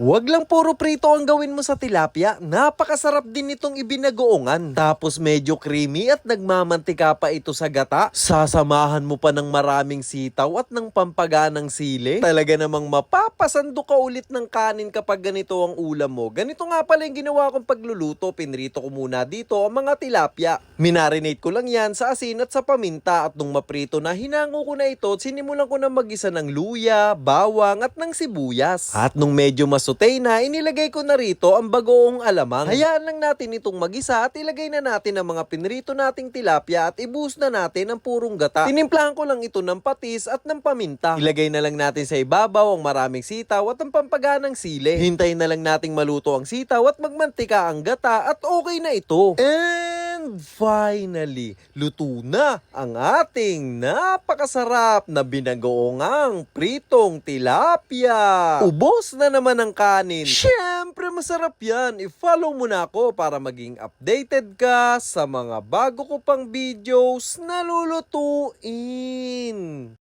Huwag lang puro prito ang gawin mo sa tilapia. Napakasarap din itong ibinagoongan. Tapos medyo creamy at nagmamantika pa ito sa gata. Sasamahan mo pa ng maraming sitaw at ng pampaganang sili. Talaga namang mapapasando ka ulit ng kanin kapag ganito ang ulam mo. Ganito nga pala yung ginawa kong pagluluto. Pinrito ko muna dito ang mga tilapia. Minarinate ko lang yan sa asin at sa paminta at nung maprito na hinango ko na ito, sinimulan ko na magisa ng luya, bawang at ng sibuyas. At nung medyo masutay na, inilagay ko na rito ang bagoong alamang. Hayaan lang natin itong magisa at ilagay na natin ang mga pinrito nating tilapia at ibuhos na natin ang purong gata. Tinimplahan ko lang ito ng patis at ng paminta. Ilagay na lang natin sa ibabaw ang maraming sitaw at ang pampaganang sili. Hintayin na lang nating maluto ang sitaw at magmantika ang gata at okay na ito. And finally, luto na ang ating napakasarap na binagoongang pritong tilapia. Ubos na naman ang kanin. Siyempre masarap yan. I-follow mo na ako para maging updated ka sa mga bago ko pang videos na lulutuin.